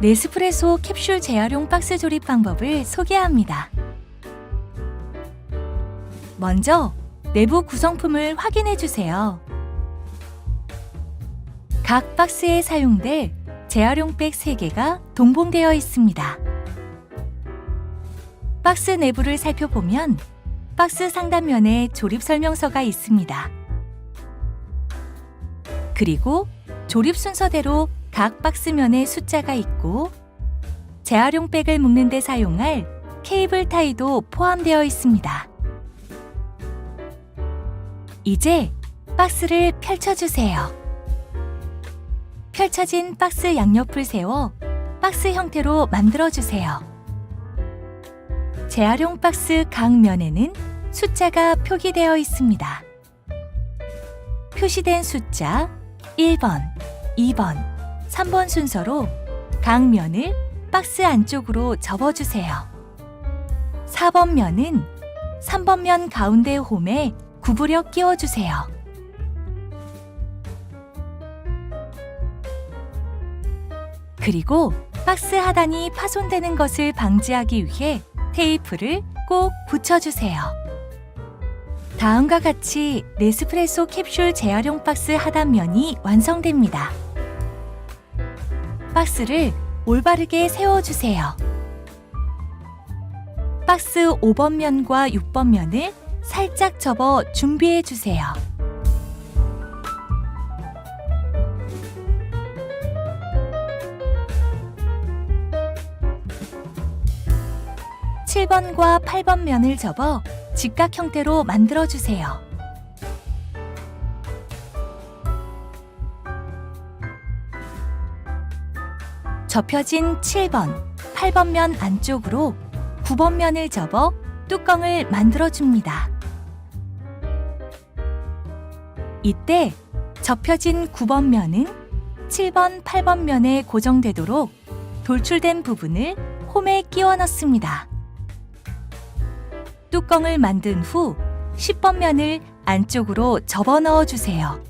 네스프레소 캡슐 재활용 박스 조립 방법을 소개합니다. 먼저 내부 구성품을 확인해 주세요. 각 박스에 사용될 재활용백 3개가 동봉되어 있습니다. 박스 내부를 살펴보면 박스 상단면에 조립 설명서가 있습니다. 그리고 조립 순서대로 각 박스면에 숫자가 있고 재활용백을 묶는 데 사용할 케이블 타이도 포함되어 있습니다. 이제 박스를 펼쳐주세요. 펼쳐진 박스 양옆을 세워 박스 형태로 만들어주세요. 재활용 박스 각 면에는 숫자가 표기되어 있습니다. 표시된 숫자 1번, 2번, 3번 순서로 각 면을 박스 안쪽으로 접어주세요. 4번 면은 3번 면 가운데 홈에 구부려 끼워주세요. 그리고 박스 하단이 파손되는 것을 방지하기 위해 테이프를 꼭 붙여주세요. 다음과 같이 네스프레소 캡슐 재활용 박스 하단면이 완성됩니다. 박스를 올바르게 세워주세요. 박스 5번 면과 6번 면을 살짝 접어 준비해 주세요. 칠번과 8번 면을 접어 직각 형태로 만들어 주세요. 접혀진 7번, 8번 면 안쪽으로 9번 면을 접어 뚜껑을 만들어 줍니다. 이때 접혀진 9번 면은 7번, 8번 면에 고정되도록 돌출된 부분을 홈에 끼워 넣습니다. 뚜껑을 만든 후 10번 면을 안쪽으로 접어 넣어 주세요.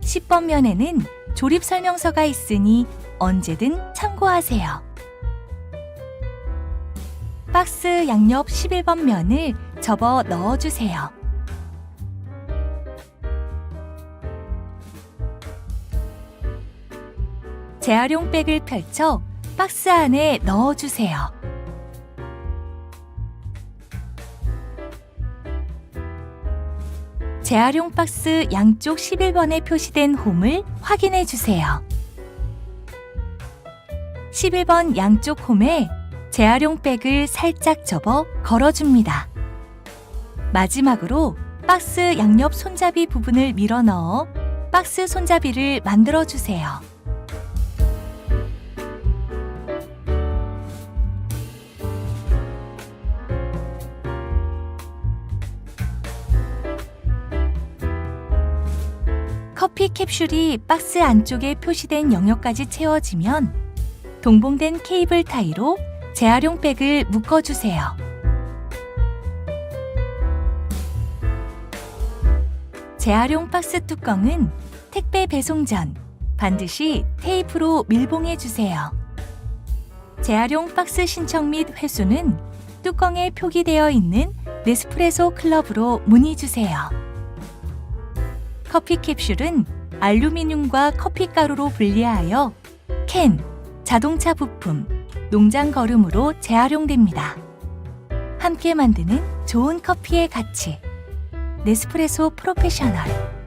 10번 면에는 조립 설명서가 있으니 언제든 참고하세요. 박스 양옆 11번 면을 접어 넣어 주세요. 재활용 백을 펼쳐 박스 안에 넣어 주세요. 재활용 박스 양쪽 11번에 표시된 홈을 확인해 주세요. 11번 양쪽 홈에 재활용 백을 살짝 접어 걸어줍니다. 마지막으로 박스 양옆 손잡이 부분을 밀어 넣어 박스 손잡이를 만들어 주세요. 커피 캡슐이 박스 안쪽에 표시된 영역까지 채워지면 동봉된 케이블 타이로 재활용 백을 묶어주세요. 재활용 박스 뚜껑은 택배 배송 전 반드시 테이프로 밀봉해 주세요. 재활용 박스 신청 및 회수는 뚜껑에 표기되어 있는 네스프레소 클럽으로 문의 주세요. 커피 캡슐은 알루미늄과 커피 가루로 분리하여 캔, 자동차 부품, 농장 거름으로 재활용됩니다. 함께 만드는 좋은 커피의 가치. 네스프레소 프로페셔널.